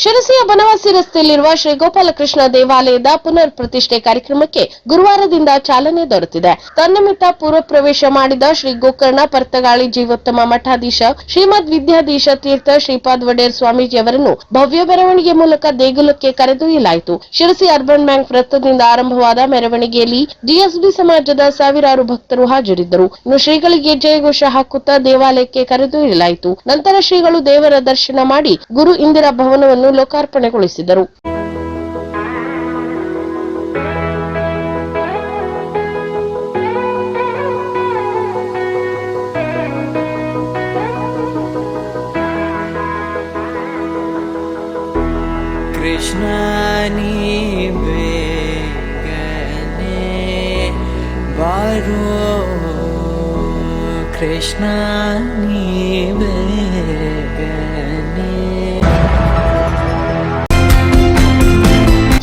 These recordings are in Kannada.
ಶಿರಸಿಯ ಬನವಾಸಿ ರಸ್ತೆಯಲ್ಲಿರುವ ಶ್ರೀ ಗೋಪಾಲಕೃಷ್ಣ ದೇವಾಲಯದ ಪುನರ್ ಪ್ರತಿಷ್ಠೆ ಕಾರ್ಯಕ್ರಮಕ್ಕೆ ಗುರುವಾರದಿಂದ ಚಾಲನೆ ದೊರೆತಿದೆ. ತನ್ನಿಮಿತ್ತ ಪೂರ್ವ ಪ್ರವೇಶ ಮಾಡಿದ ಶ್ರೀ ಗೋಕರ್ಣ ಪರ್ತಗಾಳಿ ಜೀವೋತ್ತಮ ಮಠಾಧೀಶ ಶ್ರೀಮದ್ ವಿದ್ಯಾಧೀಶ ತೀರ್ಥ ಶ್ರೀಪಾದ್ ವಡೇರ್ ಸ್ವಾಮೀಜಿ ಅವರನ್ನು ಭವ್ಯ ಮೆರವಣಿಗೆ ಮೂಲಕ ದೇಗುಲಕ್ಕೆ ಕರೆದೊಯ್ಯಲಾಯಿತು. ಶಿರಸಿ ಅರ್ಬನ್ ಬ್ಯಾಂಕ್ ವೃತ್ತದಿಂದ ಆರಂಭವಾದ ಮೆರವಣಿಗೆಯಲ್ಲಿ ಡಿಎಸ್ಬಿ ಸಮಾಜದ ಸಾವಿರಾರು ಭಕ್ತರು ಹಾಜರಿದ್ದರು. ಇನ್ನು ಶ್ರೀಗಳಿಗೆ ಜಯಘೋಷ ಹಾಕುತ್ತಾ ದೇವಾಲಯಕ್ಕೆ ಕರೆದೊಯ್ಯಲಾಯಿತು. ನಂತರ ಶ್ರೀಗಳು ದೇವರ ದರ್ಶನ ಮಾಡಿ ಗುರು ಇಂದಿರಾ ಭವನವನ್ನು ಲೋಕಾರ್ಪಣೆಗೊಳಿಸಿದರು कृष्णानि बेगने बारो कृष्णानि बेगने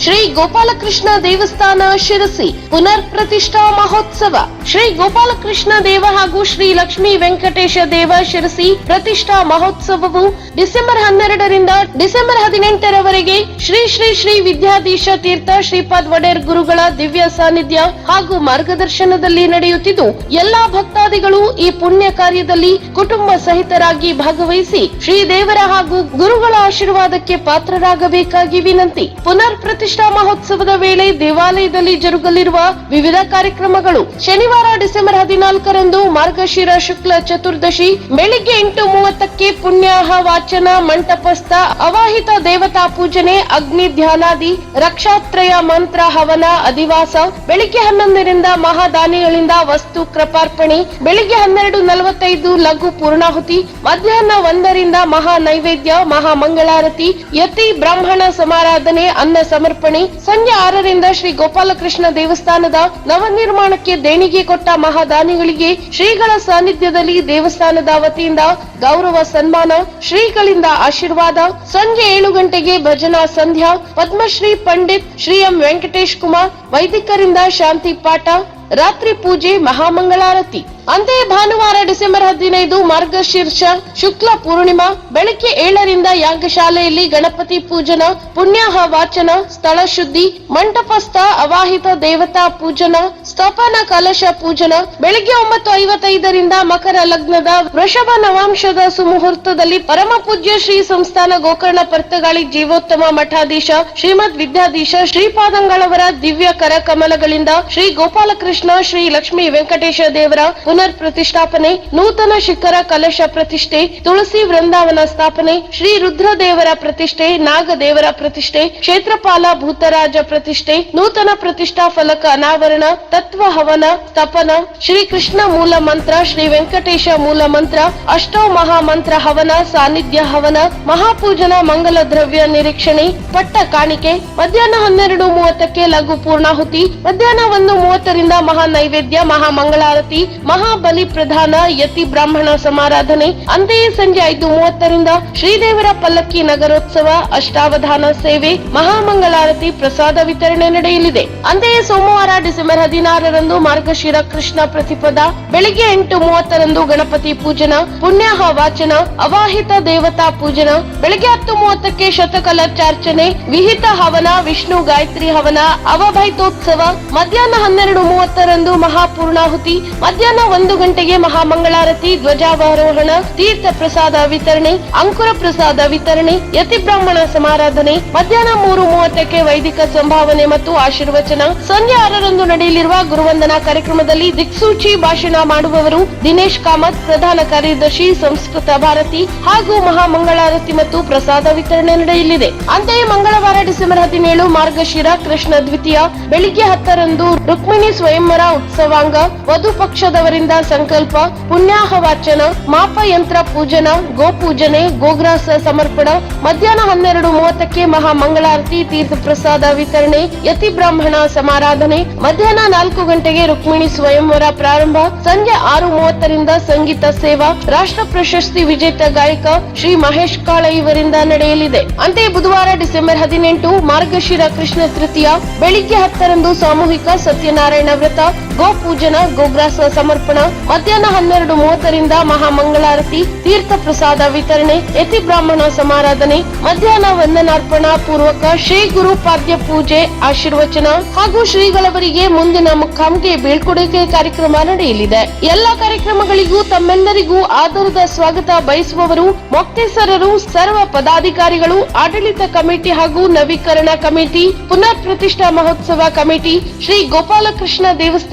Should ಶ್ರೀ ಗೋಪಾಲಕೃಷ್ಣ ದೇವಸ್ಥಾನ ಶಿರಸಿ ಪುನರ್ ಪ್ರತಿಷ್ಠಾ ಮಹೋತ್ಸವ. ಶ್ರೀ ಗೋಪಾಲಕೃಷ್ಣ ದೇವ ಹಾಗೂ ಶ್ರೀ ಲಕ್ಷ್ಮೀ ವೆಂಕಟೇಶ ದೇವ ಶಿರಸಿ ಪ್ರತಿಷ್ಠಾ ಮಹೋತ್ಸವವು ಡಿಸೆಂಬರ್ ಹನ್ನೆರಡರಿಂದ ಡಿಸೆಂಬರ್ ಹದಿನೆಂಟರವರೆಗೆ ಶ್ರೀ ಶ್ರೀ ಶ್ರೀ ವಿದ್ಯಾಧೀಶ ತೀರ್ಥ ಶ್ರೀಪಾದ್ ವಡೇರ್ ಗುರುಗಳ ದಿವ್ಯ ಸಾನ್ನಿಧ್ಯ ಹಾಗೂ ಮಾರ್ಗದರ್ಶನದಲ್ಲಿ ನಡೆಯುತ್ತಿದ್ದು, ಎಲ್ಲಾ ಭಕ್ತಾದಿಗಳು ಈ ಪುಣ್ಯ ಕಾರ್ಯದಲ್ಲಿ ಕುಟುಂಬ ಸಹಿತರಾಗಿ ಭಾಗವಹಿಸಿ ಶ್ರೀ ದೇವರ ಹಾಗೂ ಗುರುಗಳ ಆಶೀರ್ವಾದಕ್ಕೆ ಪಾತ್ರರಾಗಬೇಕಾಗಿ ವಿನಂತಿ. ಪುನರ್ ಪ್ರತಿಷ್ಠಾ ಮಹೋತ್ಸವದ ವೇಳೆ ದೇವಾಲಯದಲ್ಲಿ ಜರುಗಲಿರುವ ವಿವಿಧ ಕಾರ್ಯಕ್ರಮಗಳು. ಶನಿವಾರ ಡಿಸೆಂಬರ್ ಹದಿನಾಲ್ಕರಂದು ಮಾರ್ಗಶಿರ ಶುಕ್ಲ ಚತುರ್ದಶಿ, ಬೆಳಿಗ್ಗೆ ಎಂಟು ಮೂವತ್ತಕ್ಕೆ ಪುಣ್ಯಾಹ ವಾಚನ, ಮಂಟಪಸ್ಥ, ಅವಾಹಿತ ದೇವತಾ ಪೂಜನೆ, ಅಗ್ನಿ ಧ್ಯಾನಾದಿ, ರಕ್ಷಾತ್ರಯ ಮಂತ್ರ ಹವನ, ಅಧಿವಾಸ, ಬೆಳಿಗ್ಗೆ ಹನ್ನೊಂದರಿಂದ ಮಹಾದಾನಿಗಳಿಂದ ವಸ್ತು ಕೃಪಾರ್ಪಣೆ, ಬೆಳಿಗ್ಗೆ ಹನ್ನೆರಡು ನಲವತ್ತೈದು ಲಘು ಪೂರ್ಣಾಹುತಿ, ಮಧ್ಯಾಹ್ನ ಒಂದರಿಂದ ಮಹಾ ನೈವೇದ್ಯ, ಮಹಾ ಮಂಗಳಾರತಿ, ಯತಿ ಬ್ರಾಹ್ಮಣ ಸಮಾರಾಧನೆ, ಅನ್ನ ಸಮರ್ಪಣೆ ಸಂಜೆ ಆರರಿಂದ ಶ್ರೀ ಗೋಪಾಲಕೃಷ್ಣ ದೇವಸ್ಥಾನದ ನವನಿರ್ಮಾಣಕ್ಕೆ ದೇಣಿಗೆ ಕೊಟ್ಟ ಮಹಾದಾನಿಗಳಿಗೆ ಶ್ರೀಗಳ ಸಾನ್ನಿಧ್ಯದಲ್ಲಿ ದೇವಸ್ಥಾನದ ವತಿಯಿಂದ ಗೌರವ ಸನ್ಮಾನ, ಶ್ರೀಗಳಿಂದ ಆಶೀರ್ವಾದ. ಸಂಜೆ ಏಳು ಗಂಟೆಗೆ ಭಜನಾ ಸಂಧ್ಯಾ, ಪದ್ಮಶ್ರೀ ಪಂಡಿತ್ ಶ್ರೀ ಎಂ ವೆಂಕಟೇಶ್ ಕುಮಾರ್, ವೈದಿಕರಿಂದ ಶಾಂತಿ ಪಾಠ, ರಾತ್ರಿ ಪೂಜೆ, ಮಹಾಮಂಗಳಾರತಿ. ಅಂತೆಯೇ ಭಾನುವಾರ ಡಿಸೆಂಬರ್ ಹದಿನೈದು ಮಾರ್ಗಶೀರ್ಷ ಶುಕ್ಲ ಪೂರ್ಣಿಮಾ ಬೆಳಗ್ಗೆ ಏಳರಿಂದ ಯಾಗಶಾಲೆಯಲ್ಲಿ ಗಣಪತಿ ಪೂಜನ, ಪುಣ್ಯಾಹ ವಾಚನ, ಸ್ಥಳ ಶುದ್ಧಿ ಮಂಟಪಸ್ಥ ಅವಾಹಿತ ದೇವತಾ ಪೂಜನ, ಸ್ಥಾಪನ ಕಲಶ ಪೂಜನ, ಬೆಳಗ್ಗೆ ಒಂಬತ್ತು ಐವತ್ತೈದರಿಂದ ಮಕರ ಲಗ್ನದ ವೃಷಭ ನವಾಂಶದ ಸುಮುಹೂರ್ತದಲ್ಲಿ ಪರಮ ಪೂಜ್ಯ ಶ್ರೀ ಸಂಸ್ಥಾನ ಗೋಕರ್ಣ ಪರ್ತಗಾಳಿ ಜೀವೋತ್ತಮ ಮಠಾಧೀಶ ಶ್ರೀಮದ್ ವಿದ್ಯಾಧೀಶ ಶ್ರೀಪಾದಂಗಳವರ ದಿವ್ಯ ಕರಕಮಲಗಳಿಂದ ಶ್ರೀ ಗೋಪಾಲಕೃಷ್ಣ ಶ್ರೀ ಲಕ್ಷ್ಮೀ ವೆಂಕಟೇಶ ದೇವರ ಪುನರ್ ಪ್ರತಿಷ್ಠಾಪನೆ ನೂತನ ಶಿಖರ ಕಲಶ ಪ್ರತಿಷ್ಠೆ, ತುಳಸಿ ವೃಂದಾವನ ಸ್ಥಾಪನೆ, ಶ್ರೀ ರುದ್ರದೇವರ ಪ್ರತಿಷ್ಠೆ, ನಾಗದೇವರ ಪ್ರತಿಷ್ಠೆ, ಕ್ಷೇತ್ರಪಾಲ ಭೂತರಾಜ ಪ್ರತಿಷ್ಠೆ, ನೂತನ ಪ್ರತಿಷ್ಠಾ ಫಲಕ ಅನಾವರಣ, ತತ್ವ ಹವನ, ತಪನ, ಶ್ರೀ ಕೃಷ್ಣ ಮೂಲ ಮಂತ್ರ, ಶ್ರೀ ವೆಂಕಟೇಶ ಮೂಲ ಮಂತ್ರ, ಅಷ್ಟೋ ಮಹಾಮಂತ್ರ ಹವನ, ಸಾನ್ನಿಧ್ಯ ಹವನ, ಮಹಾಪೂಜನ ಮಂಗಲ ದ್ರವ್ಯ ನಿರೀಕ್ಷಣೆ, ಪಟ್ಟ ಕಾಣಿಕೆ, ಮಧ್ಯಾಹ್ನ ಹನ್ನೆರಡು ಮೂವತ್ತಕ್ಕೆ ಲಘು ಪೂರ್ಣಾಹುತಿ, ಮಧ್ಯಾಹ್ನ ಒಂದು ಮೂವತ್ತರಿಂದ ಮಹಾ ನೈವೇದ್ಯ, ಮಹಾ ಮಂಗಳಾರತಿ ಮಹಾಬಲಿ ಪ್ರಧಾನ ಯತಿ ಬ್ರಾಹ್ಮಣ ಸಮಾರಾಧನೆ. ಅಂತೆಯೇ ಸಂಜೆ ಐದು ಮೂವತ್ತರಿಂದ ಶ್ರೀದೇವರ ಪಲ್ಲಕ್ಕಿ ನಗರೋತ್ಸವ ಅಷ್ಟಾವಧಾನ ಸೇವೆ, ಮಹಾಮಂಗಳಾರತಿ ಪ್ರಸಾದ ವಿತರಣೆ ನಡೆಯಲಿದೆ. ಅಂತೆಯೇ ಸೋಮವಾರ ಡಿಸೆಂಬರ್ ಹದಿನಾರರಂದು ಮಾರ್ಗಶಿರ ಕೃಷ್ಣ ಪ್ರತಿಪದ, ಬೆಳಿಗ್ಗೆ ಎಂಟು ಮೂವತ್ತರಂದು ಗಣಪತಿ ಪೂಜನ ಪುಣ್ಯಾಹ ವಾಚನ ಅವಾಹಿತ ದೇವತಾ ಪೂಜನ, ಬೆಳಿಗ್ಗೆ ಹತ್ತು ಮೂವತ್ತಕ್ಕೆ ಶತಕಲಚಾರ್ಚನೆ ವಿಹಿತ ಹವನ, ವಿಷ್ಣು ಗಾಯತ್ರಿ ಹವನ, ಅವಭೈತೋತ್ಸವ, ಮಧ್ಯಾಹ್ನ ಹನ್ನೆರಡು ಮೂವತ್ತರಂದು ಮಹಾಪೂರ್ಣಾಹುತಿ, ಮಧ್ಯಾಹ್ನ ಒಂದು ಗಂಟೆಗೆ ಮಹಾಮಂಗಳಾರತಿ ಧ್ವಜಾವಾರೋಹಣ ತೀರ್ಥ ಪ್ರಸಾದ ವಿತರಣೆ, ಅಂಕುರ ಪ್ರಸಾದ ವಿತರಣೆ, ಯತಿ ಬ್ರಾಹ್ಮಣ ಸಮಾರಾಧನೆ, ಮಧ್ಯಾಹ್ನ ಮೂರು ಮೂವತ್ತಕ್ಕೆ ವೈದಿಕ ಸಂಭಾವನೆ ಮತ್ತು ಆಶೀರ್ವಚನ. ಸಂಜೆ ಆರರಂದು ನಡೆಯಲಿರುವ ಗುರುವಂದನಾ ಕಾರ್ಯಕ್ರಮದಲ್ಲಿ ದಿಕ್ಸೂಚಿ ಭಾಷಣ ಮಾಡುವವರು ದಿನೇಶ್ ಕಾಮತ್, ಪ್ರಧಾನ ಕಾರ್ಯದರ್ಶಿ ಸಂಸ್ಕೃತ ಭಾರತಿ ಹಾಗೂ ಮಹಾಮಂಗಳಾರತಿ ಮತ್ತು ಪ್ರಸಾದ ವಿತರಣೆ ನಡೆಯಲಿದೆ. ಅಂತೆಯೇ ಮಂಗಳವಾರ ಡಿಸೆಂಬರ್ ಹದಿನೇಳು ಮಾರ್ಗಶಿರ ಕೃಷ್ಣ ದ್ವಿತೀಯ, ಬೆಳಿಗ್ಗೆ ಹತ್ತರಂದು ರುಕ್ಮಿಣಿ ಸ್ವಯಂವರ ಉತ್ಸವಾಂಗ, ವಧು ಪಕ್ಷದವರಿಂದ ಸಂಕಲ್ಪ ಪುಣ್ಯಾಹ ವಾಚನ ಮಾಪಯಂತ್ರ ಪೂಜನ, ಗೋಪೂಜನೆ, ಗೋಗ್ರಾಸ ಸಮರ್ಪಣ, ಮಧ್ಯಾಹ್ನ ಹನ್ನೆರಡು ಮೂವತ್ತಕ್ಕೆ ಮಹಾಮಂಗಳಾರತಿ ತೀರ್ಥ ಪ್ರಸಾದ ವಿತರಣೆ, ಯತಿ ಬ್ರಾಹ್ಮಣ ಸಮಾರಾಧನೆ, ಮಧ್ಯಾಹ್ನ ನಾಲ್ಕು ಗಂಟೆಗೆ ರುಕ್ಮಿಣಿ ಸ್ವಯಂವರ ಪ್ರಾರಂಭ, ಸಂಜೆ ಆರು ಮೂವತ್ತರಿಂದ ಸಂಗೀತ ಸೇವಾ, ರಾಷ್ಟ್ರ ಪ್ರಶಸ್ತಿ ವಿಜೇತ ಗಾಯಕ ಶ್ರೀ ಮಹೇಶ್ ಕಾಳ ಇವರಿಂದ ನಡೆಯಲಿದೆ. ಅಂತೆಯೇ ಬುಧವಾರ ಡಿಸೆಂಬರ್ ಹದಿನೆಂಟು, ಮಾರ್ಗಶಿರ ಕೃಷ್ಣ ತೃತೀಯ, ಬೆಳಿಗ್ಗೆ ಹತ್ತರಂದು ಸಾಮೂಹಿಕ ಸತ್ಯನಾರಾಯಣ ವ್ರತ ಗೋಪೂಜನ, ಗೋಗ್ರಾಸ ಸಮರ್ಪಣ, ಮಧ್ಯಾಹ್ನ ಹನ್ನೆರಡು ಮೂವತ್ತರಿಂದ ಮಹಾಮಂಗಳಾರತಿ, ತೀರ್ಥ ಪ್ರಸಾದ ವಿತರಣೆ, ಯತಿ ಬ್ರಾಹ್ಮಣ ಸಮಾರಾಧನೆ, ಮಧ್ಯಾಹ್ನ ವಂದನಾರ್ಪಣಾ ಪೂರ್ವಕ ಶ್ರೀ ಗುರು ಪಾದ್ಯ ಪೂಜೆ, ಆಶೀರ್ವಚನ ಹಾಗೂ ಶ್ರೀಗಳವರಿಗೆ ಮುಂದಿನ ಮುಖಾಂಗೆ ಬೀಳ್ಕೊಡುಗೆ ಕಾರ್ಯಕ್ರಮ ನಡೆಯಲಿದೆ. ಎಲ್ಲಾ ಕಾರ್ಯಕ್ರಮಗಳಿಗೂ ತಮ್ಮೆಲ್ಲರಿಗೂ ಆಧಾರದ ಸ್ವಾಗತ ಬಯಸುವವರು ಮೊಕ್ತೇಸರರು, ಸರ್ವ ಪದಾಧಿಕಾರಿಗಳು, ಆಡಳಿತ ಕಮಿಟಿ ಹಾಗೂ ನವೀಕರಣ ಕಮಿಟಿ ಪುನರ್ ಪ್ರತಿಷ್ಠಾ ಮಹೋತ್ಸವ ಕಮಿಟಿ, ಶ್ರೀ ಗೋಪಾಲಕೃಷ್ಣ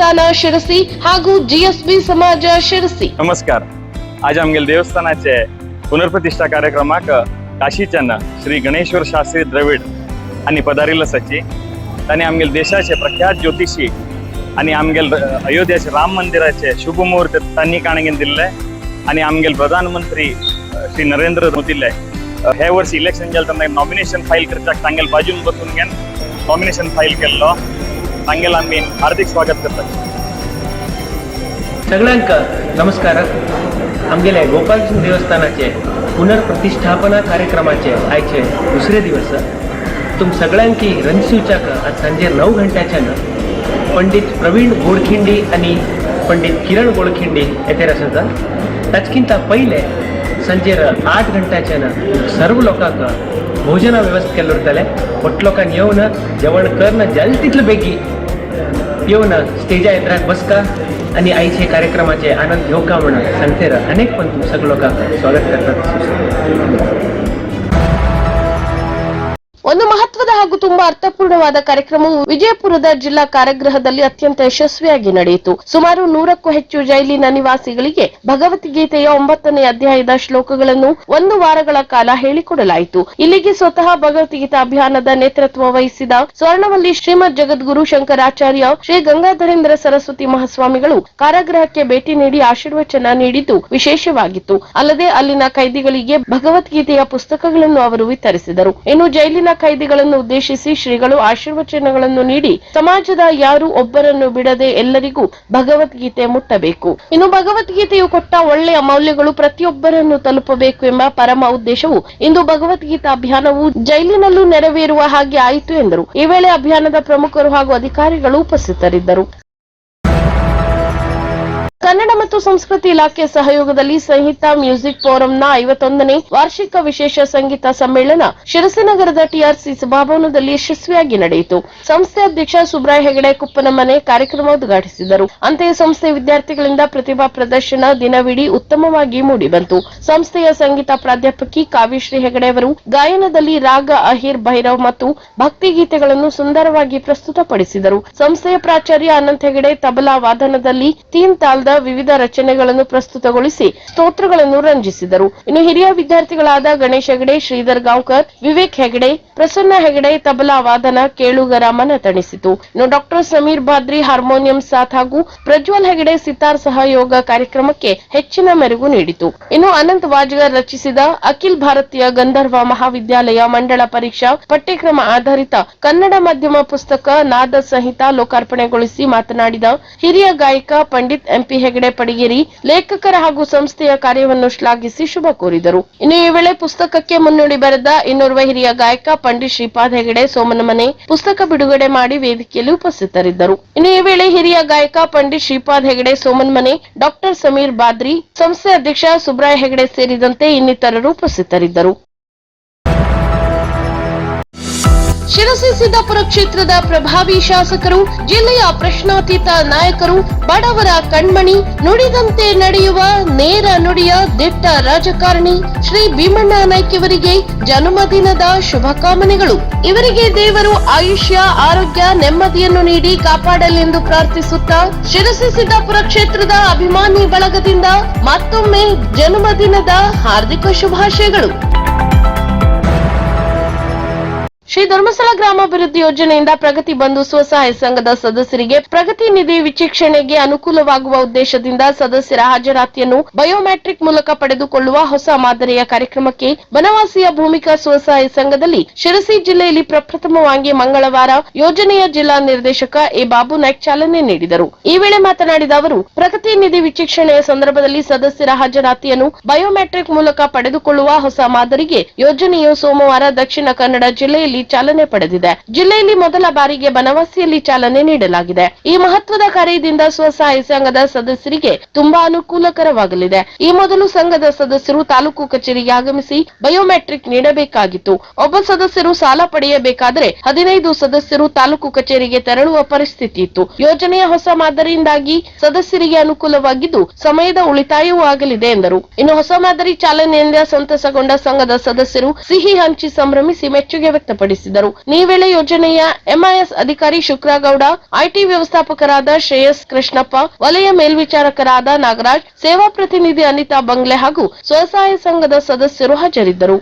देवस्थान शिरसी ಹಾಗೂ ಜಿಎಸ್ಬಿ ಸಮಾಜ शिरसी नमस्कार आज आमगेल देवस्थानाचे पुनर्प्रतिष्ठा कार्यक्रमाक काशीच्यान श्री गणेश्वर शास्त्री द्रविड आणि पदारिल्लो सची तांणी आमगेल देशाचे प्रख्यात ज्योतिशी आणि आमगेल अयोध्याचे राम मंदिराचे शुभ मुहूर्त तांणी काणगेन दिल्ले आणि आमगेल प्रधानमंत्री अ, श्री नरेंद्र मोदी दिल्ले अ, हे वर्षी इलेक्शन गेलं तेन्ना नॉमिनेशन फायल करच्याक तांगेल बाजून बसून घेन नॉमिनेशन फायल केल्लो सांगेल आम्ही हार्दिक स्वागत करतात सगळ्यांक नमस्कार आमगेले गोपालकृष्ण देवस्थानाचे पुनर्प्रतिष्ठापना कार्यक्रमाचे आयचे दुसरे दिवस तुम सगळ्यांकी रणशिवच्याक आज सांजे नऊ घंट्याच्यान पंडित प्रवीण गोडखिंडी आणि पंडित किरण गोडखिंडी येतेर आसता ताचकिंता पयले सांजेर आठ घंट्याच्यान सर्व लोकांक भोजना व्यवस्था केल्लो उरतले फट लोकांक येवन जेवण करना जाल तितले बेगी येऊन स्टेजा येत्राक बसका आणि आईचे कार्यक्रमाचे आनंद घेवका म्हणून सांगतेर अनेक पण सगळं लोकांक स्वागत करतात ಒಂದು ಮಹತ್ವದ ಹಾಗೂ ತುಂಬಾ ಅರ್ಥಪೂರ್ಣವಾದ ಕಾರ್ಯಕ್ರಮವು ವಿಜಯಪುರದ ಜಿಲ್ಲಾ ಕಾರಾಗೃಹದಲ್ಲಿ ಅತ್ಯಂತ ಯಶಸ್ವಿಯಾಗಿ ನಡೆಯಿತು. ಸುಮಾರು ನೂರಕ್ಕೂ ಹೆಚ್ಚು ಜೈಲಿನ ನಿವಾಸಿಗಳಿಗೆ ಭಗವದ್ಗೀತೆಯ ಒಂಬತ್ತನೇ ಅಧ್ಯಾಯದ ಶ್ಲೋಕಗಳನ್ನು ಒಂದು ವಾರಗಳ ಕಾಲ ಹೇಳಿಕೊಡಲಾಯಿತು. ಇಲ್ಲಿಗೆ ಸ್ವತಃ ಭಗವದ್ಗೀತಾ ಅಭಿಯಾನದ ನೇತೃತ್ವ ವಹಿಸಿದ ಸ್ವರ್ಣವಲ್ಲಿ ಶ್ರೀಮದ್ ಜಗದ್ಗುರು ಶಂಕರಾಚಾರ್ಯ ಶ್ರೀ ಗಂಗಾಧರೇಂದ್ರ ಸರಸ್ವತಿ ಮಹಾಸ್ವಾಮಿಗಳು ಕಾರಾಗೃಹಕ್ಕೆ ಭೇಟಿ ನೀಡಿ ಆಶೀರ್ವಚನ ನೀಡಿದ್ದು ವಿಶೇಷವಾಗಿತ್ತು. ಅಲ್ಲದೆ ಅಲ್ಲಿನ ಕೈದಿಗಳಿಗೆ ಭಗವದ್ಗೀತೆಯ ಪುಸ್ತಕಗಳನ್ನು ಅವರು ವಿತರಿಸಿದರು. ಇನ್ನು ಜೈಲಿನ ಕೈದಿಗಳನ್ನು ಉದ್ದೇಶಿಸಿ ಶ್ರೀಗಳು ಆಶೀರ್ವಚನಗಳನ್ನು ನೀಡಿ ಸಮಾಜದ ಯಾರು ಒಬ್ಬರನ್ನು ಬಿಡದೆ ಎಲ್ಲರಿಗೂ ಭಗವದ್ಗೀತೆ ಮುಟ್ಟಬೇಕು. ಇನ್ನು ಭಗವದ್ಗೀತೆಯು ಕೊಟ್ಟ ಒಳ್ಳೆಯ ಮೌಲ್ಯಗಳು ಪ್ರತಿಯೊಬ್ಬರನ್ನು ತಲುಪಬೇಕು ಎಂಬ ಪರಮ ಉದ್ದೇಶವು ಇಂದು ಭಗವದ್ಗೀತಾ ಅಭಿಯಾನವು ಜೈಲಿನಲ್ಲೂ ನೆರವೇರುವ ಹಾಗೆ ಆಯಿತು ಎಂದರು. ಈ ವೇಳೆ ಅಭಿಯಾನದ ಪ್ರಮುಖರು ಹಾಗೂ ಅಧಿಕಾರಿಗಳು ಉಪಸ್ಥಿತರಿದ್ದರು. ಕನ್ನಡ ಮತ್ತು ಸಂಸ್ಕೃತಿ ಇಲಾಖೆ ಸಹಯೋಗದಲ್ಲಿ ಸಂಹಿತಾ ಮ್ಯೂಸಿಕ್ ಫೋರಂನ ಐವತ್ತೊಂದನೇ ವಾರ್ಷಿಕ ವಿಶೇಷ ಸಂಗೀತ ಸಮ್ಮೇಳನ ಶಿರಸನಗರದ ಟಿಆರ್ಸಿ ಸಭಾಭವನದಲ್ಲಿ ಯಶಸ್ವಿಯಾಗಿ ನಡೆಯಿತು. ಸಂಸ್ಥೆ ಅಧ್ಯಕ್ಷ ಸುಬ್ರಾಯ್ ಹೆಗಡೆ ಕುಪ್ಪನಮನೆ ಕಾರ್ಯಕ್ರಮ ಉದ್ಘಾಟಿಸಿದರು. ಅಂತೆಯೇ ಸಂಸ್ಥೆ ವಿದ್ಯಾರ್ಥಿಗಳಿಂದ ಪ್ರತಿಭಾ ಪ್ರದರ್ಶನ ದಿನವಿಡೀ ಉತ್ತಮವಾಗಿ ಮೂಡಿಬಂತು. ಸಂಸ್ಥೆಯ ಸಂಗೀತ ಪ್ರಾಧ್ಯಾಪಕಿ ಕಾವ್ಯಶ್ರೀ ಹೆಗಡೆ ಅವರು ಗಾಯನದಲ್ಲಿ ರಾಗ, ಅಹಿರ್, ಭೈರವ್ ಮತ್ತು ಭಕ್ತಿ ಗೀತೆಗಳನ್ನು ಸುಂದರವಾಗಿ ಪ್ರಸ್ತುತಪಡಿಸಿದರು. ಸಂಸ್ಥೆಯ ಪ್ರಾಚಾರ್ಯ ಅನಂತ್ ಹೆಗಡೆ ತಬಲಾ ವಾದನದಲ್ಲಿ ತೀನ್ ತಾಲ್ದ ವಿವಿಧ ರಚನೆಗಳನ್ನು ಪ್ರಸ್ತುತಗೊಳಿಸಿ ಸ್ತೋತ್ರಗಳನ್ನು ರಂಜಿಸಿದರು. ಇನ್ನು ಹಿರಿಯ ವಿದ್ಯಾರ್ಥಿಗಳಾದ ಗಣೇಶ್ ಹೆಗಡೆ, ಶ್ರೀಧರ್ ಗಾಂವ್ಕರ್, ವಿವೇಕ್ ಹೆಗಡೆ, ಪ್ರಸನ್ನ ಹೆಗಡೆ, ತಬಲಾ ವಾದನ ಕೇಳುಗರ ಮನ ತಣಿಸಿತು. ಇನ್ನು ಡಾಕ್ಟರ್ ಸಮೀರ್ ಬಾದ್ರಿ, ಹಾರ್ಮೋನಿಯಂ ಸಾಥ್ ಹಾಗೂ ಪ್ರಜ್ವಲ್ ಹೆಗಡೆ ಸಿತಾರ್ ಸಹಯೋಗ ಕಾರ್ಯಕ್ರಮಕ್ಕೆ ಹೆಚ್ಚಿನ ಮೆರುಗು ನೀಡಿತು. ಇನ್ನು ಅನಂತ್ ವಾಜ್ಗರ್ ರಚಿಸಿದ ಅಖಿಲ್ ಭಾರತೀಯ ಗಂಧರ್ವ ಮಹಾವಿದ್ಯಾಲಯ ಮಂಡಳ ಪರೀಕ್ಷಾ ಪಠ್ಯಕ್ರಮ ಆಧಾರಿತ ಕನ್ನಡ ಮಾಧ್ಯಮ ಪುಸ್ತಕ ನಾದ ಸಂಹಿತ ಲೋಕಾರ್ಪಣೆಗೊಳಿಸಿ ಮಾತನಾಡಿದ ಹಿರಿಯ ಗಾಯಕ ಪಂಡಿತ್ ಎಂಪಿ ಹೆಗಡೆ ಪಡಿಗೇರಿ. ಲೇಖಕರ ಹಾಗೂ ಸಂಸ್ಥೆಯ ಕಾರ್ಯವನ್ನು ಶ್ಲಾಘಿಸಿ ಶುಭ ಕೋರಿದರು. ಇನ್ನು ಈ ವೇಳೆ ಪುಸ್ತಕಕ್ಕೆ ಮುನ್ನುಡಿ ಬರೆದ ಇನ್ನೋರ್ವ ಹಿರಿಯ ಗಾಯಕ ಪಂಡಿತ್ ಶ್ರೀಪಾದ್ ಹೆಗಡೆ ಸೋಮನಮನೆ ಪುಸ್ತಕ ಬಿಡುಗಡೆ ಮಾಡಿ ವೇದಿಕೆಯಲ್ಲಿ ಉಪಸ್ಥಿತರಿದ್ದರು. ಇನ್ನು ಈ ವೇಳೆ ಹಿರಿಯ ಗಾಯಕ ಪಂಡಿತ್ ಶ್ರೀಪಾದ್ ಹೆಗಡೆ ಸೋಮನ್ಮನೆ ಡಾಕ್ಟರ್ ಸಮೀರ್ ಬಾದ್ರಿ, ಸಂಸ್ಥೆ ಅಧ್ಯಕ್ಷ ಸುಬ್ರಾಯ ಹೆಗಡೆ ಸೇರಿದಂತೆ ಇನ್ನಿತರರು ಉಪಸ್ಥಿತರಿದ್ದರು. ಶಿರಸಿ ಸಿದ್ದಾಪುರ ಕ್ಷೇತ್ರದ ಪ್ರಭಾವಿ ಶಾಸಕರು, ಜಿಲ್ಲೆಯ ಪ್ರಶ್ನಾತೀತ ನಾಯಕರು, ಬಡವರ ಕಣ್ಮಣಿ, ನುಡಿದಂತೆ ನಡೆಯುವ ನೇರ ನುಡಿಯ ದಿಟ್ಟ ರಾಜಕಾರಣಿ ಶ್ರೀ ಭೀಮಣ್ಣ ನಾಯ್ಕ ಇವರಿಗೆ ಜನ್ಮದಿನದ ಶುಭಕಾಮನೆಗಳು. ಇವರಿಗೆ ದೇವರು ಆಯುಷ್ಯ, ಆರೋಗ್ಯ, ನೆಮ್ಮದಿಯನ್ನು ನೀಡಿ ಕಾಪಾಡಲೆಂದು ಪ್ರಾರ್ಥಿಸುತ್ತಾ ಶಿರಸಿ ಸಿದ್ದಾಪುರ ಕ್ಷೇತ್ರದ ಅಭಿಮಾನಿ ಬಳಗದಿಂದ ಮತ್ತೊಮ್ಮೆ ಜನ್ಮದಿನದ ಹಾರ್ದಿಕ ಶುಭಾಶಯಗಳು. ಶ್ರೀ ಧರ್ಮಸ್ಥಳ ಗ್ರಾಮಾಭಿವೃದ್ಧಿ ಯೋಜನೆಯಿಂದ ಪ್ರಗತಿ ಬಂಧು ಸ್ವಸಹಾಯ ಸಂಘದ ಸದಸ್ಯರಿಗೆ ಪ್ರಗತಿ ನಿಧಿ ವಿಚಕ್ಷಣೆಗೆ ಅನುಕೂಲವಾಗುವ ಉದ್ದೇಶದಿಂದ ಸದಸ್ಯರ ಹಾಜರಾತಿಯನ್ನು ಬಯೋಮೆಟ್ರಿಕ್ ಮೂಲಕ ಪಡೆದುಕೊಳ್ಳುವ ಹೊಸ ಮಾದರಿಯ ಕಾರ್ಯಕ್ರಮಕ್ಕೆ ಬನವಾಸಿಯ ಭೂಮಿಕಾ ಸ್ವಸಹಾಯ ಸಂಘದಲ್ಲಿ ಶಿರಸಿ ಜಿಲ್ಲೆಯಲ್ಲಿ ಪ್ರಪ್ರಥಮವಾಗಿ ಮಂಗಳವಾರ ಯೋಜನೆಯ ಜಿಲ್ಲಾ ನಿರ್ದೇಶಕ ಎ ಬಾಬು ನಾಯ್ಕ್ ಚಾಲನೆ ನೀಡಿದರು. ಈ ವೇಳೆ ಮಾತನಾಡಿದ ಅವರು, ಪ್ರಗತಿ ನಿಧಿ ವಿಚಕ್ಷಣೆಯ ಸಂದರ್ಭದಲ್ಲಿ ಸದಸ್ಯರ ಹಾಜರಾತಿಯನ್ನು ಬಯೋಮೆಟ್ರಿಕ್ ಮೂಲಕ ಪಡೆದುಕೊಳ್ಳುವ ಹೊಸ ಮಾದರಿಗೆ ಯೋಜನೆಯು ಸೋಮವಾರ ದಕ್ಷಿಣ ಕನ್ನಡ ಜಿಲ್ಲೆಯಲ್ಲಿ ಚಾಲನೆ ಪಡೆದಿದೆ. ಜಿಲ್ಲೆಯಲ್ಲಿ ಮೊದಲ ಬಾರಿಗೆ ಬನವಾಸಿಯಲ್ಲಿ ಚಾಲನೆ ನೀಡಲಾಗಿದೆ. ಈ ಮಹತ್ವದ ಕಾರ್ಯದಿಂದ ಸ್ವಸಹಾಯ ಸಂಘದ ಸದಸ್ಯರಿಗೆ ತುಂಬಾ ಅನುಕೂಲಕರವಾಗಲಿದೆ. ಈ ಮೊದಲು ಸಂಘದ ಸದಸ್ಯರು ತಾಲೂಕು ಕಚೇರಿಗೆ ಆಗಮಿಸಿ ಬಯೋಮೆಟ್ರಿಕ್ ನೀಡಬೇಕಾಗಿತ್ತು. ಒಬ್ಬ ಸದಸ್ಯರು ಸಾಲ ಪಡೆಯಬೇಕಾದರೆ ಹದಿನೈದು ಸದಸ್ಯರು ತಾಲೂಕು ಕಚೇರಿಗೆ ತೆರಳುವ ಪರಿಸ್ಥಿತಿ ಇತ್ತು. ಯೋಜನೆಯ ಹೊಸ ಮಾದರಿಯಿಂದಾಗಿ ಸದಸ್ಯರಿಗೆ ಅನುಕೂಲವಾಗಿದ್ದು ಸಮಯದ ಉಳಿತಾಯವೂ ಆಗಲಿದೆ ಎಂದರು. ಇನ್ನು ಹೊಸ ಮಾದರಿ ಚಾಲನೆಯಿಂದ ಸಂತಸಗೊಂಡ ಸಂಘದ ಸದಸ್ಯರು ಸಿಹಿ ಹಂಚಿ ಸಂಭ್ರಮಿಸಿ ಮೆಚ್ಚುಗೆ ವ್ಯಕ್ತಪಡಿಸಿದರು. ಈ ವೇಳೆ ಯೋಜನೆಯ ಎಂಐಎಸ್ ಅಧಿಕಾರಿ ಶುಕ್ರಗೌಡ ಐಟಿ ವ್ಯವಸ್ಥಾಪಕರಾದ ಶ್ರೇಯಸ್ ಕೃಷ್ಣಪ್ಪ, ವಲಯ ಮೇಲ್ವಿಚಾರಕರಾದ ನಾಗರಾಜ್, ಸೇವಾ ಪ್ರತಿನಿಧಿ ಅನಿತಾ ಬಂಗ್ಲೆ ಹಾಗೂ ಸ್ವಸಹಾಯ ಸಂಘದ ಸದಸ್ಯರು ಹಾಜರಿದ್ದರು.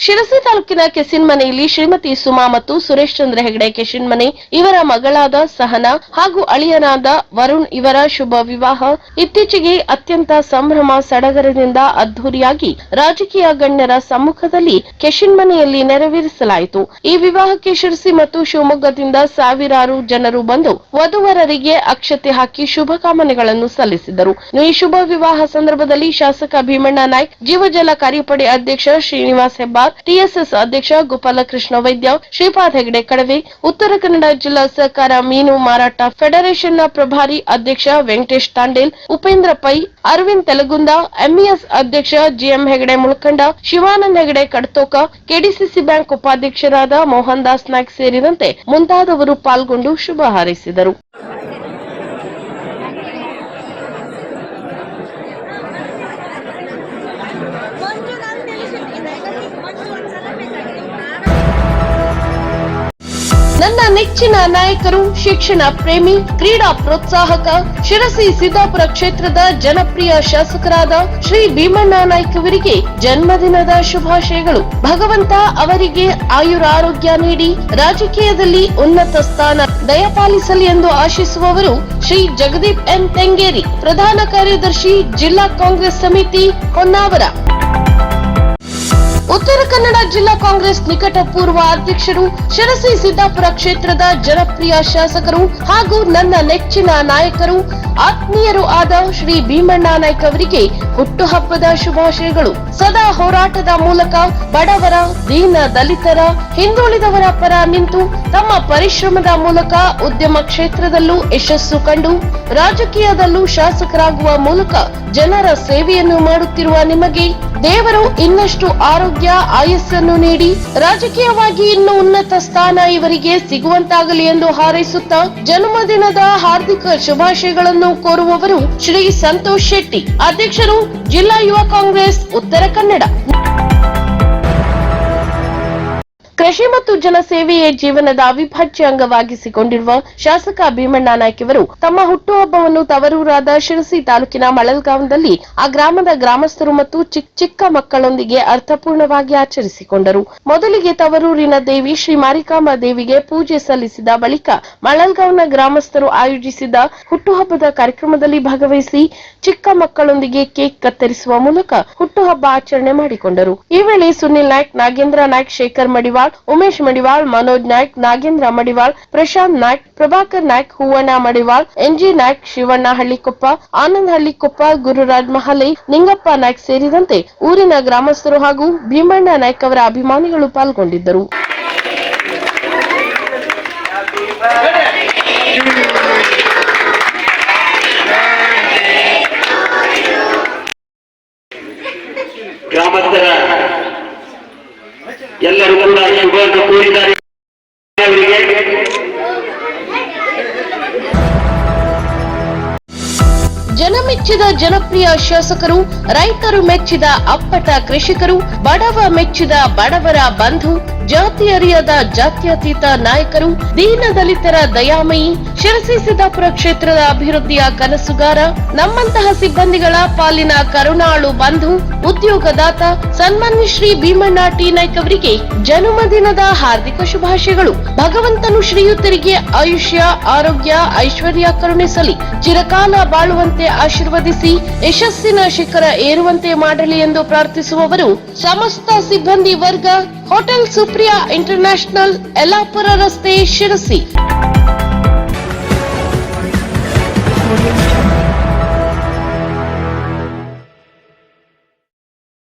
ಶಿರಸಿ ತಾಲೂಕಿನ ಕೆಸಿನ್ಮನೆಯಲ್ಲಿ ಶ್ರೀಮತಿ ಸುಮಾ ಮತ್ತು ಸುರೇಶ್ ಚಂದ್ರ ಹೆಗಡೆ ಕೆಶಿನ್ಮನೆ ಇವರ ಮಗಳಾದ ಸಹನಾ ಹಾಗೂ ಅಳಿಯನಾದ ವರುಣ್ ಇವರ ಶುಭ ವಿವಾಹ. ಇತ್ತೀಚೆಗೆ ಅತ್ಯಂತ ಸಂಭ್ರಮ ಸಡಗರದಿಂದ ಅದ್ದೂರಿಯಾಗಿ ರಾಜಕೀಯ ಗಣ್ಯರ ಸಮ್ಮುಖದಲ್ಲಿ ಕೆಶಿನ್ಮನೆಯಲ್ಲಿ ನೆರವೇರಿಸಲಾಯಿತು. ಈ ವಿವಾಹಕ್ಕೆ ಶಿರಸಿ ಮತ್ತು ಶಿವಮೊಗ್ಗದಿಂದ ಸಾವಿರಾರು ಜನರು ಬಂದು ವಧುವರರಿಗೆ ಅಕ್ಷತೆ ಹಾಕಿ ಶುಭ ಕಾಮನೆಗಳನ್ನು ಸಲ್ಲಿಸಿದರು ಈ ಶುಭ ವಿವಾಹ ಸಂದರ್ಭದಲ್ಲಿ ಶಾಸಕ ಭೀಮಣ್ಣ ನಾಯ್ಕ್ ಜೀವಜಲ ಕಾರ್ಯಪಡೆ ಅಧ್ಯಕ್ಷ ಶ್ರೀನಿವಾಸ್ ಹೆಬ್ಬಾರ್ ಟಿಎಸ್ಎಸ್ ಅಧ್ಯಕ್ಷ ಗೋಪಾಲಕೃಷ್ಣ ವೈದ್ಯ, ಶ್ರೀಪಾದ್ ಹೆಗಡೆ ಕಡವೆ, ಉತ್ತರ ಕನ್ನಡ ಜಿಲ್ಲಾ ಸಹಕಾರ ಮೀನು ಮಾರಾಟ ಫೆಡರೇಷನ್ನ ಪ್ರಭಾರಿ ಅಧ್ಯಕ್ಷ ವೆಂಕಟೇಶ್ ತಾಂಡೇಲ್, ಉಪೇಂದ್ರ ಪೈ, ಅರವಿಂದ್ ತೆಲಗುಂದ, ಎಂಇಎಸ್ ಅಧ್ಯಕ್ಷ GM Hegde Mulakanda, Shivananda Hegde Kadatoka, KDCC bank ಉಪಾಧ್ಯಕ್ಷರಾದ ಮೋಹನ್ ದಾಸ್ ನಾಯ್ಕ್ ಸೇರಿದಂತೆ ಮುಂತಾದವರು ಪಾಲ್ಗೊಂಡು ಶುಭ ಹಾರೈಸಿದರು. ನೆಚ್ಚಿನ ನಾಯಕರು, ಶಿಕ್ಷಣ ಪ್ರೇಮಿ, ಕ್ರೀಡಾ ಪ್ರೋತ್ಸಾಹಕ, ಶಿರಸಿ ಸಿದ್ದಾಪುರ ಕ್ಷೇತ್ರದ ಜನಪ್ರಿಯ ಶಾಸಕರಾದ ಶ್ರೀ ಭೀಮಣ್ಣ ನಾಯ್ಕ ಅವರಿಗೆ ಜನ್ಮದಿನದ ಶುಭಾಶಯಗಳು. ಭಗವಂತ ಅವರಿಗೆ ಆಯುರಾರೋಗ್ಯ ನೀಡಿ, ರಾಜಕೀಯದಲ್ಲಿ ಉನ್ನತ ಸ್ಥಾನ ದಯಪಾಲಿಸಲಿ ಎಂದು ಆಶಿಸುವವರು ಶ್ರೀ ಜಗದೀಪ್ ಎನ್ ತೆಂಗೇರಿ, ಪ್ರಧಾನ ಕಾರ್ಯದರ್ಶಿ, ಜಿಲ್ಲಾ ಕಾಂಗ್ರೆಸ್ ಸಮಿತಿ, ಹೊನ್ನಾವರ. ಉತ್ತರ ಕನ್ನಡ ಜಿಲ್ಲಾ ಕಾಂಗ್ರೆಸ್ ನಿಕಟ ಪೂರ್ವ ಅಧ್ಯಕ್ಷರು ಶಿರಸಿ ಸಿದ್ದಾಪುರ ಕ್ಷೇತ್ರದ ಜನಪ್ರಿಯ ಶಾಸಕರು ಹಾಗೂ ನನ್ನ ನೆಚ್ಚಿನ ನಾಯಕರು, ಆತ್ಮೀಯರು ಆದ ಶ್ರೀ ಭೀಮಣ್ಣ ನಾಯ್ಕ ಅವರಿಗೆ ಹುಟ್ಟುಹಬ್ಬದ ಶುಭಾಶಯಗಳು. ಸದಾ ಹೋರಾಟದ ಮೂಲಕ ಬಡವರ, ದೀನ ದಲಿತರ, ಹಿಂದುಳಿದವರ ಪರ ನಿಂತು ತಮ್ಮ ಪರಿಶ್ರಮದ ಮೂಲಕ ಉದ್ಯಮ ಕ್ಷೇತ್ರದಲ್ಲೂ ಯಶಸ್ಸು ಕಂಡು ರಾಜಕೀಯದಲ್ಲೂ ಶಾಸಕರಾಗುವ ಮೂಲಕ ಜನರ ಸೇವೆಯನ್ನು ಮಾಡುತ್ತಿರುವ ನಿಮಗೆ ದೇವರು ಇನ್ನಷ್ಟು ಆರೋಗ್ಯ, ಆಯಸ್ಸನ್ನು ನೀಡಿ, ರಾಜಕೀಯವಾಗಿ ಇನ್ನು ಉನ್ನತ ಸ್ಥಾನ ಇವರಿಗೆ ಸಿಗುವಂತಾಗಲಿ ಎಂದು ಹಾರೈಸುತ್ತಾ ಜನ್ಮದಿನದ ಹಾರ್ದಿಕ ಶುಭಾಶಯಗಳನ್ನು ಕೋರುವವರು ಶ್ರೀ ಸಂತೋಷ್ ಶೆಟ್ಟಿ, ಅಧ್ಯಕ್ಷರು ಜಿಲ್ಲಾ ಯುವ ಕಾಂಗ್ರೆಸ್, ಉತ್ತರ ಕನ್ನಡ. ಕೃಷಿ ಮತ್ತು ಜನಸೇವೆಯೇ ಜೀವನದ ಅವಿಭಾಜ್ಯ ಅಂಗವಾಗಿಸಿಕೊಂಡಿರುವ ಶಾಸಕ ಭೀಮಣ್ಣ ನಾಯ್ಕ ಇವರು ತಮ್ಮ ಹುಟ್ಟುಹಬ್ಬವನ್ನು ತವರೂರಾದ ಶಿರಸಿ ತಾಲೂಕಿನ ಮಳಲ್ಗಾಂವದಲ್ಲಿ ಆ ಗ್ರಾಮದ ಗ್ರಾಮಸ್ಥರು ಮತ್ತು ಚಿಕ್ಕ ಚಿಕ್ಕ ಮಕ್ಕಳೊಂದಿಗೆ ಅರ್ಥಪೂರ್ಣವಾಗಿ ಆಚರಿಸಿಕೊಂಡರು. ಮೊದಲಿಗೆ ತವರೂರಿನ ದೇವಿ ಶ್ರೀ ಮಾರಿಕಾಂಬಾ ದೇವಿಗೆ ಪೂಜೆ ಸಲ್ಲಿಸಿದ ಬಳಿಕ ಮಳಲ್ಗಾಂವ್ನ ಗ್ರಾಮಸ್ಥರು ಆಯೋಜಿಸಿದ ಹುಟ್ಟುಹಬ್ಬದ ಕಾರ್ಯಕ್ರಮದಲ್ಲಿ ಭಾಗವಹಿಸಿ ಚಿಕ್ಕ ಮಕ್ಕಳೊಂದಿಗೆ ಕೇಕ್ ಕತ್ತರಿಸುವ ಮೂಲಕ ಹುಟ್ಟುಹಬ್ಬ ಆಚರಣೆ ಮಾಡಿಕೊಂಡರು. ಈ ವೇಳೆ ಸುನಿಲ್ ನಾಯ್ಕ್, ನಾಗೇಂದ್ರ ನಾಯ್ಕ್, ಶೇಖರ್ ಮಡಿವಾಳ್ ಉಮೇಶ್ ಮಡಿವಾಳ್, ಮನೋಜ್ ನಾಯ್ಕ್, ನಾಗೇಂದ್ರ ಮಡಿವಾಳ್, ಪ್ರಶಾಂತ್ ನಾಯ್ಕ್, ಪ್ರಭಾಕರ್ ನಾಯ್ಕ್, ಹೂವಣ್ಣ ಮಡಿವಾಳ್ ಎನ್ಜಿ ನಾಯ್ಕ್, ಶಿವಣ್ಣ ಹಳ್ಳಿಕೊಪ್ಪ, ಆನಂದ್ ಹಳ್ಳಿಕೊಪ್ಪ, ಗುರುರಾಜ್ ಮಹಲಿ ನಿಂಗಪ್ಪ ನಾಯ್ಕ್ ಸೇರಿದಂತೆ ಊರಿನ ಗ್ರಾಮಸ್ಥರು ಹಾಗೂ ಭೀಮಣ್ಣ ನಾಯ್ಕ್ ಅವರ ಅಭಿಮಾನಿಗಳು ಪಾಲ್ಗೊಂಡಿದ್ದರು. ಗ್ರಾಮಸ್ಥರ ಎಲ್ಲರೂ ಕೂಡ ಶುಭವನ್ನು ಕೋರಿದ್ದಾರೆ. ಜನಮೆಚ್ಚಿದ ಜನಪ್ರಿಯ ಶಾಸಕರು, ರೈತರು ಮೆಚ್ಚಿದ ಅಪ್ಪಟ ಕೃಷಿಕರು, ಬಡವ ಮೆಚ್ಚಿದ ಬಡವರ ಬಂಧು, ಜಾತಿ ಅರಿಯದ ಜಾತ್ಯತೀತ ನಾಯಕರು, ದೀನ ದಲಿತರ ದಯಾಮಯಿ ಶಿರಸಿ ಸಿದ್ದಾಪುರ ಕ್ಷೇತ್ರದ ಅಭಿವೃದ್ಧಿಯ ಕನಸುಗಾರ, ನಮ್ಮಂತಹ ಸಿಬ್ಬಂದಿಗಳ ಪಾಲಿನ ಕರುಣಾಳು ಬಂಧು, ಉದ್ಯೋಗದಾತ ಸನ್ಮಾನ್ಯ ಶ್ರೀ ಭೀಮಣ್ಣ ಟಿ. ನಾಯ್ಕ ಅವರಿಗೆ ಜನ್ಮದಿನದ ಹಾರ್ದಿಕ ಶುಭಾಶಯಗಳು. ಭಗವಂತನು ಶ್ರೀಯುತರಿಗೆ ಆಯುಷ್ಯ, ಆರೋಗ್ಯ, ಐಶ್ವರ್ಯ ಕರುಣಿಸಲಿ. ಚಿರಕಾಲ ಬಾಳುವಂತೆ ಆಶೀರ್ವದಿಸಿ ಯಶಸ್ಸಿನ ಶಿಖರ ಏರುವಂತೆ ಮಾಡಲಿ ಎಂದು ಪ್ರಾರ್ಥಿಸುವವರು ಸಮಸ್ತ ಸಿಬ್ಬಂದಿ ವರ್ಗ, ಹೋಟೆಲ್ ಸುಪ್ರಿಯಾ ಇಂಟರ್ನ್ಯಾಷನಲ್, ಯಲ್ಲಾಪುರ ರಸ್ತೆ ಶಿರಸಿ.